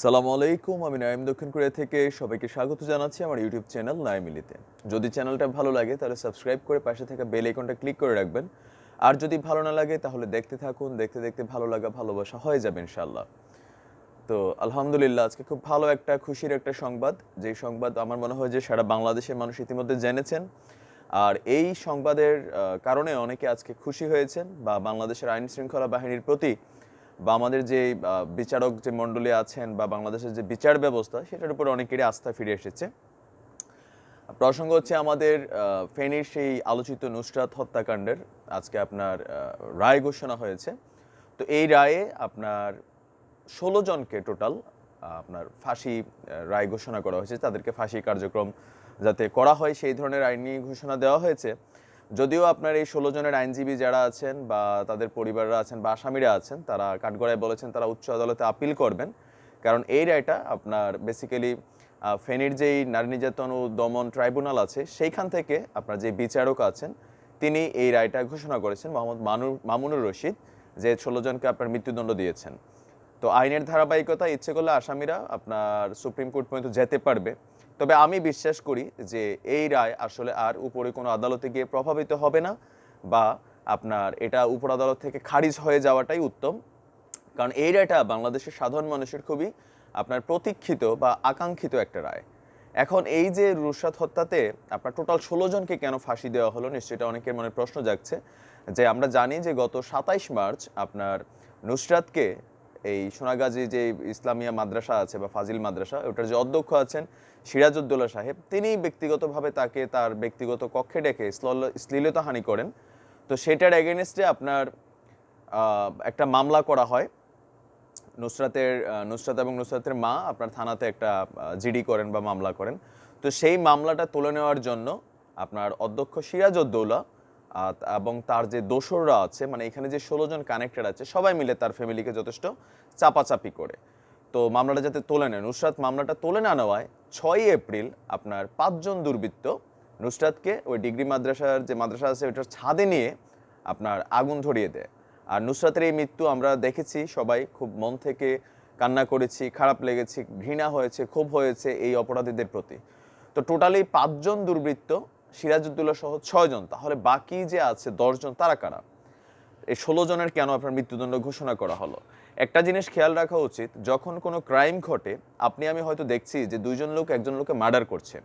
সালামু আলাইকুম, আমি নাইম দক্ষিণ কোরিয়া থেকে সবাইকে স্বাগত জানাচ্ছি আমার ইউটিউব চ্যানেল নাইমিলিতে যদি চ্যানেলটা ভালো লাগে তাহলে সাবস্ক্রাইব করে পাশে থাকা বেল আইকনটা ক্লিক করে রাখবেন। আর যদি ভালো না লাগে তাহলে দেখতে থাকুন, দেখতে দেখতে ভালো লাগা, ভালোবাসা হয়ে যাবে ইনশাল্লাহ তো আলহামদুলিল্লাহ, আজকে খুব ভালো একটা, খুশির একটা সংবাদ। যে সংবাদ আমার মনে হয় যে সারা বাংলাদেশের মানুষ ইতিমধ্যে জেনেছেন। আর এই সংবাদের কারণে অনেকে আজকে খুশি হয়েছেন বা বাংলাদেশের আইন শৃঙ্খলা বাহিনীর প্রতি বা আমাদের যে বিচারক যে মণ্ডলী আছেন বা বাংলাদেশের যে বিচার ব্যবস্থা, সেটার উপরে অনেকেরই আস্থা ফিরে এসেছে। প্রসঙ্গ হচ্ছে আমাদের ফেনীর সেই আলোচিত নুসরাত হত্যাকাণ্ডের, আজকে আপনার রায় ঘোষণা হয়েছে। তো এই রায়ে আপনার ষোলো জনকে টোটাল আপনার ফাঁসি রায় ঘোষণা করা হয়েছে। তাদেরকে ফাঁসি কার্যক্রম যাতে করা হয়, সেই ধরনের আইনি ঘোষণা দেওয়া হয়েছে। যদিও আপনার এই ষোলো জনের আইনজীবী যারা আছেন বা তাদের পরিবাররা আছেন বা আসামিরা আছেন, তারা কাঠগড়ায় বলেছেন তারা উচ্চ আদালতে আপিল করবেন। কারণ এই রায়টা আপনার বেসিক্যালি ফেনীর যেই নারী নির্যাতন ও দমন ট্রাইব্যুনাল আছে, সেইখান থেকে আপনার যে বিচারক আছেন, তিনি এই রায়টা ঘোষণা করেছেন, মোহাম্মদ মানুর মামুনুর রশিদ, যে ষোলো জনকে আপনার মৃত্যুদণ্ড দিয়েছেন। তো আইনের ধারাবাহিকতা ইচ্ছে করলে আসামিরা আপনার সুপ্রিম কোর্ট পর্যন্ত যেতে পারবে। তবে আমি বিশ্বাস করি যে এই রায় আসলে আর উপরে কোনো আদালতে গিয়ে প্রভাবিত হবে না বা আপনার এটা উপর আদালত থেকে খারিজ হয়ে যাওয়াটাই উত্তম। কারণ এই রায়টা বাংলাদেশের সাধারণ মানুষের খুবই আপনার প্রতীক্ষিত বা আকাঙ্ক্ষিত একটা রায়। এখন এই যে রুশাদ হত্যাতে আপনার টোটাল ষোলো জনকে কেন ফাঁসি দেওয়া হলো নিশ্চয়ই এটা অনেকের মনে প্রশ্ন জাগছে। যে আমরা জানি যে গত সাতাইশ মার্চ আপনার নুসরাতকে এই সোনাগাজী যে ইসলামিয়া মাদ্রাসা আছে বা ফাজিল মাদ্রাসা, ওটার যে অধ্যক্ষ আছেন সিরাজউদ্দৌলা সাহেব, তিনি ব্যক্তিগতভাবে তাকে তার ব্যক্তিগত কক্ষে ডেকে শ্লল- শ্লীলতাহানি করেন। তো সেটার এগেনস্টে আপনার একটা মামলা করা হয়। নুসরাতের নুসরাত এবং নুসরাতের মা আপনার থানাতে একটা জিডি করেন বা মামলা করেন। তো সেই মামলাটা তুলে নেওয়ার জন্য আপনার অধ্যক্ষ সিরাজউদ্দৌলা এবং তার যে দোসররা আছে মানে এখানে যে ষোলো জন কানেক্টেড আছে, সবাই মিলে তার ফ্যামিলিকে যথেষ্ট চাপাচাপি করে। তো মামলাটা যাতে তোলে নেয় নুসরাত মামলাটা তোলে না নেওয়ায় ছয়ই এপ্রিল আপনার পাঁচজন দুর্বৃত্ত নুসরাতকে ওই ডিগ্রি মাদ্রাসার যে মাদ্রাসা আছে, ওইটার ছাদে নিয়ে আপনার আগুন ধরিয়ে দেয়। আর নুসরাতের এই মৃত্যু আমরা দেখেছি, সবাই খুব মন থেকে কান্না করেছি, খারাপ লেগেছে, ঘৃণা হয়েছে, ক্ষোভ হয়েছে এই অপরাধীদের প্রতি। তো টোটালি পাঁচজন দুর্বৃত্ত সিরাজউদ্দৌলা সহ ছয়জন তাহলে বাকি যে আছে দশজন তারা কারা? এই ষোলো জনের কেন আপনার মৃত্যুদণ্ড ঘোষণা করা হলো? একটা জিনিস খেয়াল রাখা উচিত, যখন কোনো ক্রাইম ঘটে, আপনি আমি হয়তো দেখছি যে দুইজন লোক একজন লোককে মার্ডার করছে।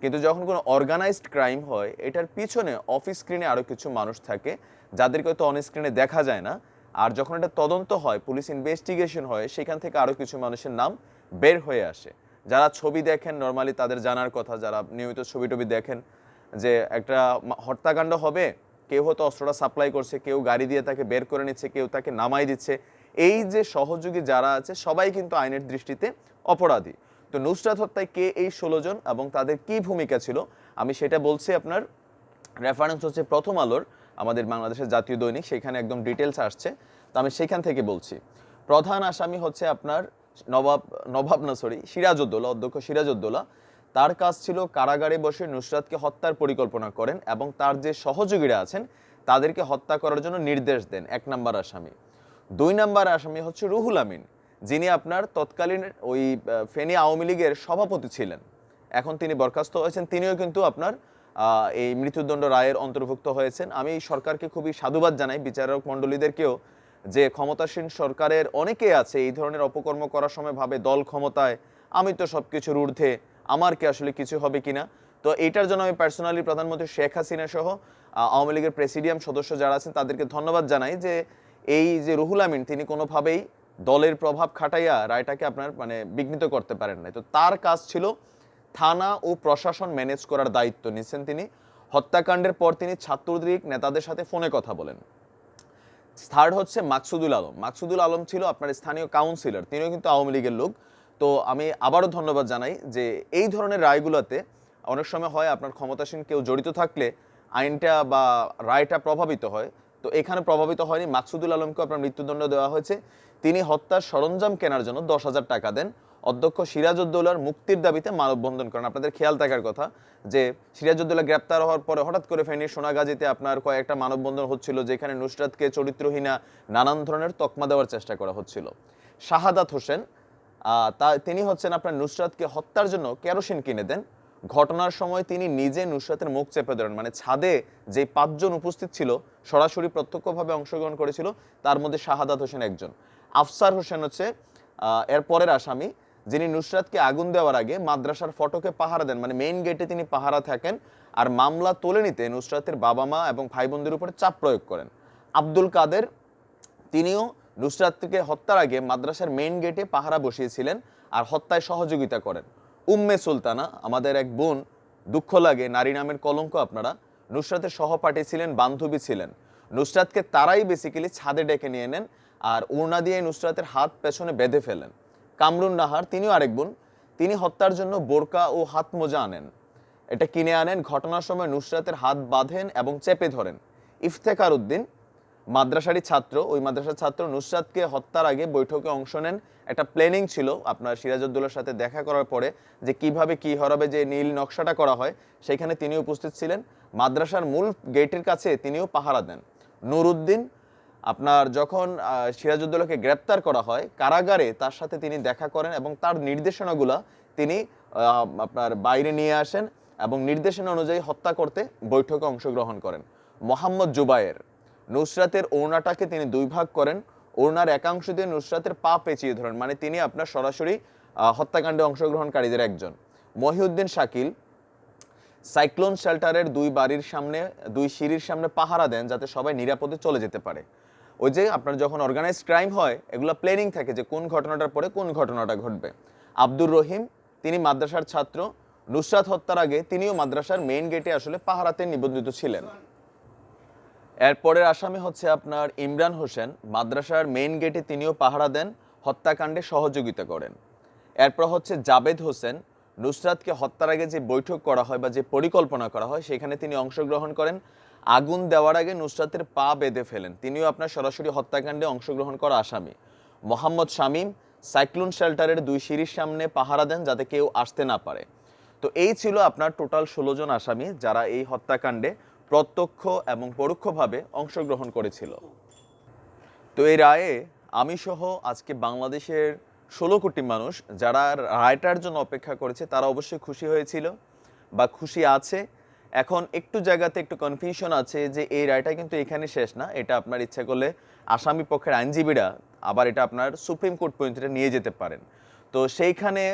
কিন্তু যখন কোনো অর্গানাইজড ক্রাইম হয়, এটার পিছনে অফিস স্ক্রিনে আরও কিছু মানুষ থাকে, যাদেরকে হয়তো অন স্ক্রিনে দেখা যায় না। আর যখন এটা তদন্ত হয়, পুলিশ ইনভেস্টিগেশন হয়, সেখান থেকে আরও কিছু মানুষের নাম বের হয়ে আসে। যারা ছবি দেখেন, নর্মালি তাদের জানার কথা, যারা নিয়মিত ছবি টবি দেখেন যে একটা হত্যাকাণ্ড হবে, কেউ হয়তো অস্ত্রটা সাপ্লাই করছে, কেউ গাড়ি দিয়ে তাকে বের করে নিচ্ছে, কেউ তাকে নামাই দিচ্ছে। এই যে সহযোগী যারা আছে, সবাই কিন্তু আইনের দৃষ্টিতে অপরাধী। তো নুসরাত হত্যায় কে এই ষোলো জন এবং তাদের কি ভূমিকা ছিল? আমি সেটা বলছি আপনার রেফারেন্স হচ্ছে প্রথম আলোর আমাদের বাংলাদেশের জাতীয় দৈনিক, সেখানে একদম ডিটেলস আসছে। তো আমি সেখান থেকে বলছি। প্রধান আসামি হচ্ছে আপনার নবাব নবাব না সরি সিরাজউদ্দৌলা, অধ্যক্ষ সিরাজউদ্দৌলা। তার কাজ ছিল কারাগারে বসে নুসরাতকে হত্যার পরিকল্পনা করেন এবং তার যে সহযোগীরা আছেন, তাদেরকে হত্যা করার জন্য নির্দেশ দেন এক নাম্বার আসামি। দুই নাম্বার আসামি হচ্ছে রুহুল আমিন, যিনি আপনার তৎকালীন ওই ফেনী আওয়ামী লীগের সভাপতি ছিলেন। এখন তিনি বরখাস্ত হয়েছেন, তিনিও কিন্তু আপনার এই মৃত্যুদণ্ড রায়ের অন্তর্ভুক্ত হয়েছেন। আমি সরকারকে খুবই সাধুবাদ জানাই, বিচারক মণ্ডলীদেরকেও, যে ক্ষমতাসীন সরকারের অনেকে আছে, এই ধরনের অপকর্ম করার সময় ভাবে দল ক্ষমতায়, আমি তো সব কিছুর ঊর্ধ্বে আমার কি আসলে কিছু হবে কিনা? তো এইটার জন্য আমি পার্সোনালি প্রধানমন্ত্রী শেখ হাসিনা সহ আওয়ামী লীগের প্রেসিডিয়াম সদস্য যারা আছেন তাদেরকে ধন্যবাদ জানাই যে এই যে রুহুল আমিন, তিনি কোনোভাবেই দলের প্রভাব খাটাইয়া রায়টাকে আপনার মানে বিঘ্নিত করতে পারেন নাই। তো তার কাজ ছিল থানা ও প্রশাসন ম্যানেজ করার দায়িত্ব নিচ্ছেন তিনি। হত্যাকাণ্ডের পর তিনি ছাত্রলীগ নেতাদের সাথে ফোনে কথা বলেন। থার্ড হচ্ছে মাকসুদুল আলম। মাকসুদুল আলম ছিল আপনার স্থানীয় কাউন্সিলর তিনিও কিন্তু আওয়ামী লীগের লোক। তো আমি আবারও ধন্যবাদ জানাই যে এই ধরনের রায়গুলোতে অনেক সময় হয় আপনার ক্ষমতাসীন কেউ জড়িত থাকলে আইনটা বা রায়টা প্রভাবিত হয়। তো এখানে প্রভাবিত হয়নি। মাকসুদুল আলমকে আপনার মৃত্যুদণ্ড দেওয়া হয়েছে। তিনি হত্যার সরঞ্জাম কেনার জন্য দশ হাজার টাকা দেন। অধ্যক্ষ সিরাজউদ্দৌলার মুক্তির দাবিতে মানববন্ধন করেন। আপনাদের খেয়াল থাকার কথা যে সিরাজউদ্দৌলা গ্রেপ্তার হওয়ার পরে হঠাৎ করে ফেনীর সোনাগাজীতে আপনার কয়েকটা মানববন্ধন হচ্ছিল যেখানে নুসরাতকে চরিত্রহীনা নানান ধরনের তকমা দেওয়ার চেষ্টা করা হচ্ছিল। শাহাদাত হোসেন তা তিনি হচ্ছেন আপনার নুসরাতকে হত্যার জন্য কেরোসিন কিনে দেন। ঘটনার সময় তিনি নিজে নুসরাতের মুখ চেপে ধরেন মানে ছাদে যে পাঁচজন উপস্থিত ছিল, সরাসরি প্রত্যক্ষভাবে অংশগ্রহণ করেছিল, তার মধ্যে শাহাদাত হোসেন একজন। আফসার হোসেন হচ্ছে এর পরের আসামি, যিনি নুসরাতকে আগুন দেওয়ার আগে মাদ্রাসার ফটকে পাহারা দেন মানে মেইন গেটে তিনি পাহারা থাকেন আর মামলা তুলে নিতে নুসরাতের বাবা মা এবং ভাই বোনদের উপরে চাপ প্রয়োগ করেন। আব্দুল কাদের, তিনিও নুসরাতকে হত্যার আগে মাদ্রাসার মেইন গেটে পাহারা বসিয়েছিলেন আর হত্যায় সহযোগিতা করেন। উম্মে সুলতানা, আমাদের এক বোন, দুঃখ লাগে নারী নামের কলঙ্ক আপনারা। নুসরাতের সহপাঠী ছিলেন, বান্ধবী ছিলেন। নুসরাতকে তারাই বেসিক্যালি ছাদে ডেকে নিয়ে নেন আর ওড়না দিয়ে নুসরাতের হাত পেছনে বেঁধে ফেলেন। কামরুন নাহার, তিনিও আরেক বোন, তিনি হত্যার জন্য বোরকা ও হাত মোজা আনেন। এটা কিনে আনেন, ঘটনার সময় নুসরাতের হাত বাঁধেন এবং চেপে ধরেন। ইফতেকার উদ্দিন মাদ্রাসারই ছাত্র, ওই মাদ্রাসার ছাত্র নুসরাতকে হত্যার আগে বৈঠকে অংশ নেন। একটা প্ল্যানিং ছিল আপনার সিরাজউদ্দৌলার সাথে দেখা করার পরে যে কীভাবে কি হরাবে, যে নীল নকশাটা করা হয়, সেখানে তিনি উপস্থিত ছিলেন। মাদ্রাসার মূল গেটের কাছে তিনিও পাহারা দেন। নুরুদ্দিন, আপনার যখন সিরাজউদ্দৌলাকে গ্রেপ্তার করা হয়, কারাগারে তার সাথে তিনি দেখা করেন এবং তার নির্দেশনাগুলা তিনি আপনার বাইরে নিয়ে আসেন এবং নির্দেশনা অনুযায়ী হত্যা করতে বৈঠকে অংশগ্রহণ করেন। মোহাম্মদ জুবায়ের। নুসরাতের ওড়নাটাকে তিনি দুই ভাগ করেন। ওড়নার একাংশ দিয়ে নুসরাতের পা পেঁচিয়ে ধরেন মানে তিনি আপনার সরাসরি হত্যাকাণ্ডে অংশগ্রহণকারীদের একজন। মহিউদ্দিন শাকিল সাইক্লোন শেল্টারের দুই বাড়ির সামনে, দুই সিঁড়ির সামনে পাহারা দেন যাতে সবাই নিরাপদে চলে যেতে পারে। ওই যে আপনার যখন অর্গানাইজ ক্রাইম হয়, এগুলো প্ল্যানিং থাকে যে কোন ঘটনাটার পরে কোন ঘটনাটা ঘটবে। আব্দুর রহিম, তিনি মাদ্রাসার ছাত্র। নুসরাত হত্যার আগে তিনিও মাদ্রাসার মেইন গেটে আসলে পাহারাতে নিবন্ধিত ছিলেন। এরপরের আসামি হচ্ছে আপনার ইমরান হোসেন। মাদ্রাসার মেইন গেটে তিনিও পাহারা দেন, হত্যাকাণ্ডে সহযোগিতা করেন। এরপর হচ্ছে জাবেদ হোসেন, নুসরাতকে হত্যার আগে যে বৈঠক করা হয় বা যে পরিকল্পনা করা হয়, সেখানে তিনি অংশগ্রহণ করেন। আগুন দেওয়ার আগে নুসরাতের পা বেঁধে ফেলেন। তিনিও আপনার সরাসরি হত্যাকাণ্ডে অংশগ্রহণ করা আসামি। মোহাম্মদ শামীম, সাইক্লোন শেল্টারের দুই সিঁড়ির সামনে পাহারা দেন যাতে কেউ আসতে না পারে। তো এই ছিল আপনার টোটাল ষোলো জন আসামি যারা এই হত্যাকাণ্ডে প্রত্যক্ষ এবং পরোক্ষভাবে অংশগ্রহণ করেছিল। তো এই রায়ে আমি সহ আজকে বাংলাদেশের ষোলো কোটি মানুষ যারা রায়টার জন্য অপেক্ষা করেছে, তারা অবশ্যই খুশি হয়েছিল বা খুশি আছে। এখন একটু জায়গাতে একটু কনফিউশন আছে যে এই রায়টা কিন্তু এখানে শেষ না, এটা আপনার ইচ্ছা করলে আসামি পক্ষের আইনজীবীরা আবার এটা আপনার সুপ্রিম কোর্ট পর্যন্ত নিয়ে যেতে পারেন। তো সেইখানে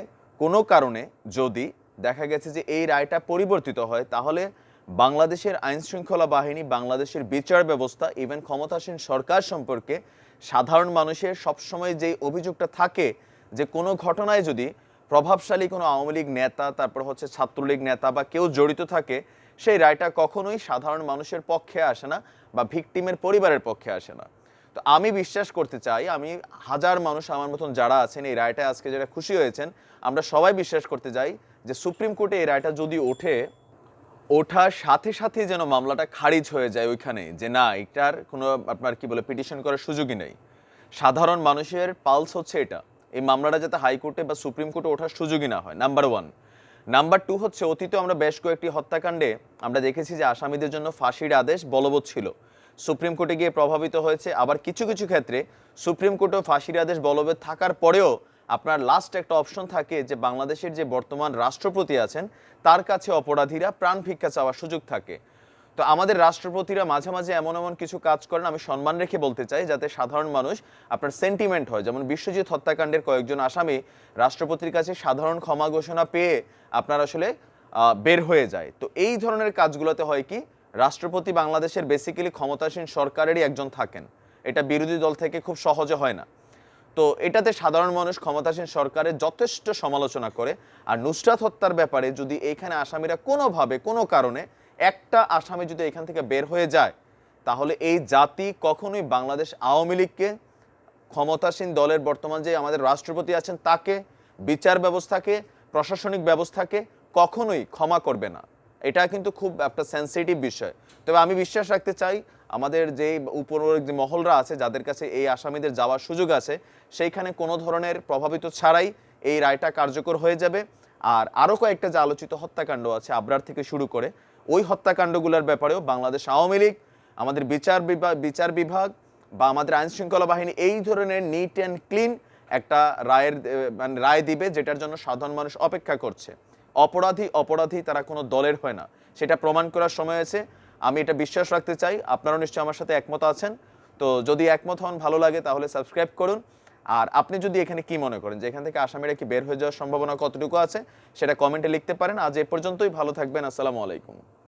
কোনো কারণে যদি দেখা গেছে যে এই রায়টা পরিবর্তিত হয়, তাহলে বাংলাদেশের আইন শৃঙ্খলা বাহিনী, বাংলাদেশের বিচার ব্যবস্থা ইভেন ক্ষমতাসীন সরকার সম্পর্কে সাধারণ মানুষের সবসময় যে অভিযোগটা থাকে যে কোনো ঘটনায় যদি প্রভাবশালী কোনো আওয়ামী লীগ নেতা, তারপর হচ্ছে ছাত্রলীগ নেতা বা কেউ জড়িত থাকে, সেই রায়টা কখনোই সাধারণ মানুষের পক্ষে আসে না বা ভিকটিমের পরিবারের পক্ষে আসে না। তো আমি বিশ্বাস করতে চাই, আমি হাজার মানুষ আমার মতন যারা আছেন, এই রায়টা আজকে যারা খুশি হয়েছেন, আমরা সবাই বিশ্বাস করতে চাই যে সুপ্রিম কোর্টে এই রায়টা যদি ওঠে ওঠার সাথে সাথে যেন মামলাটা খারিজ হয়ে যায় ওইখানে, যে না, এটার কোনো আপনার কি বলে পিটিশন করার সুযোগই নেই। সাধারণ মানুষের পালস হচ্ছে এটা। এই মামলাটা যাতে হাইকোর্টে বা সুপ্রিম কোর্টে ওঠার সুযোগই না হয় নাম্বার ওয়ান নাম্বার টু হচ্ছে অতীতে আমরা বেশ কয়েকটি হত্যাকাণ্ডে আমরা দেখেছি যে আসামিদের জন্য ফাঁসির আদেশ বলবৎ ছিল। সুপ্রিম কোর্টে গিয়ে প্রভাবিত হয়েছে। আবার কিছু কিছু ক্ষেত্রে সুপ্রিম কোর্টেও ফাঁসির আদেশ বলবৎ থাকার পরেও আপনার লাস্ট একটা অপশন থাকে যে বাংলাদেশের যে বর্তমান রাষ্ট্রপতি আছেন, তার কাছে অপরাধীরা প্রাণ ভিক্ষা চাওয়ার সুযোগ থাকে। তো আমাদের রাষ্ট্রপতিরা মাঝে মাঝে এমন এমন কিছু কাজ করেন, আমি সম্মান রেখে বলতে চাই যাতে সাধারণ মানুষ আপনার সেন্টিমেন্ট হয়। যেমন বিশ্বজিৎ হত্যাকাণ্ডের কয়েকজন আসামি রাষ্ট্রপতির কাছে সাধারণ ক্ষমা ঘোষণা পেয়ে আপনার আসলে বের হয়ে যায়। তো এই ধরনের কাজগুলোতে হয় কি, রাষ্ট্রপতি বাংলাদেশের বেসিক্যালি ক্ষমতাসীন সরকারেরই একজন থাকেন। এটা বিরোধী দল থেকে খুব সহজে হয় না। তো এটাতে সাধারণ মানুষ ক্ষমতাসীন সরকারের যথেষ্ট সমালোচনা করে। আর নুসরাত হত্যার ব্যাপারে যদি এইখানে আসামিরা কোনোভাবে, কোনো কারণে একটা আসামি যদি এখান থেকে বের হয়ে যায়, তাহলে এই জাতি কখনোই বাংলাদেশ আওয়ামী লীগকে, ক্ষমতাসীন দলের বর্তমান যে আমাদের রাষ্ট্রপতি আছেন তাকে, বিচার ব্যবস্থাকে, প্রশাসনিক ব্যবস্থাকে কখনোই ক্ষমা করবে না। এটা কিন্তু খুব একটা সেন্সিটিভ বিষয়। তবে আমি বিশ্বাস রাখতে চাই আমাদের যে উপর যে মহলরা আছে, যাদের কাছে এই আসামিদের যাওয়ার সুযোগ আছে, সেইখানে কোনো ধরনের প্রভাবিত ছাড়াই এই রায়টা কার্যকর হয়ে যাবে। আর আরও কয়েকটা যে আলোচিত হত্যাকাণ্ড আছে আবরার থেকে শুরু করে, ওই হত্যাকাণ্ডগুলোর ব্যাপারেও বাংলাদেশ আওয়ামী লীগ, আমাদের বিচার বিভাগ বিচার বিভাগ বা আমাদের আইন শৃঙ্খলা বাহিনী এই ধরনের নিট অ্যান্ড ক্লিন একটা রায়ের মানে রায় দিবে, যেটার জন্য সাধারণ মানুষ অপেক্ষা করছে। অপরাধী অপরাধী তারা কোনো দলের হয় না। সেটা প্রমাণ করার সময় আছে আমি এটা বিশ্বাস রাখতে চাই। আপনারাও নিশ্চয়ই আমার সাথে একমত আছেন। তো যদি একমত হন, ভালো লাগে, তাহলে সাবস্ক্রাইব করুন। আর আপনি যদি এখানে কি মনে করেন, যে এখান থেকে আসামিরা কি বের হয়ে যাওয়ার সম্ভাবনা কতটুকু আছে, সেটা কমেন্টে লিখতে পারেন। আজ এ পর্যন্তই, ভালো থাকবেন, আসসালামু আলাইকুম।